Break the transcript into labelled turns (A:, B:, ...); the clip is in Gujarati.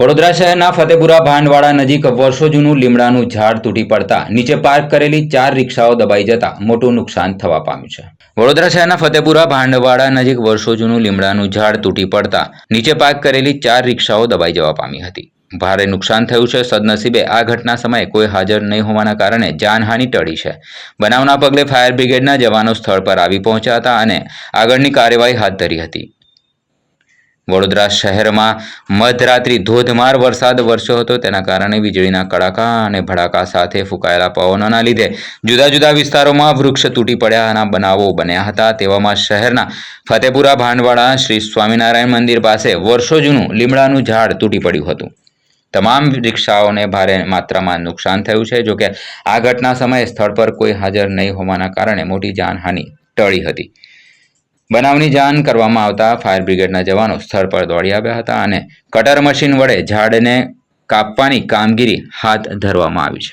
A: વડોદરા શહેરના ફતેપુરા ભાંડવાડા નજીક વર્ષો જૂનું લીમડાનું ઝાડ તૂટી પડતા નીચે પાર્ક કરેલી ચાર રિક્ષાઓ દબાઈ જતા મોટું નુકસાન થવા પામ્યું છે. વડોદરા શહેરના ફતેપુરા ભાંડવાડા નજીક વર્ષો જૂનું લીમડાનું ઝાડ તૂટી પડતા નીચે પાર્ક કરેલી ચાર રિક્ષાઓ દબાઈ જવા પામી હતી. ભારે નુકસાન થયું છે સદનસીબે આ ઘટના સમયે કોઈ હાજર નહીં હોવાના કારણે જાનહાનિ ટળી છે. બનાવના પગલે ફાયર બ્રિગેડના જવાનો સ્થળ પર આવી પહોંચ્યા હતા અને આગળની કાર્યવાહી હાથ ધરી હતી. વડોદરા શહેરમાં મધરાત્રિ ધોધમાર વરસાદ વરસ્યો હતો. તેના કારણે વીજળીના કડાકા અને ભડાકા સાથે ફૂંકાયેલા પવનોના લીધે જુદા જુદા વિસ્તારોમાં વૃક્ષ તૂટી પડ્યાના બનાવો બન્યા હતા. તેવામાં શહેરના ફતેપુરા, ભાંડવાડા, શ્રી સ્વામિનારાયણ મંદિર પાસે વર્ષો જૂનું લીમડાનું ઝાડ તૂટી પડ્યું હતું. તમામ રિક્ષાઓને ભારે માત્રામાં નુકસાન થયું છે. જોકે આ ઘટના સમયે સ્થળ પર કોઈ હાજર નહીં હોવાના કારણે મોટી જાનહાનિ ટળી હતી. બનાવની જાણ કરવામાં આવતા ફાયર બ્રિગેડના જવાનો સ્થળ પર દોડી આવ્યા હતા અને કટર મશીન વડે ઝાડને કાપવાની કામગીરી હાથ ધરવામાં આવી છે.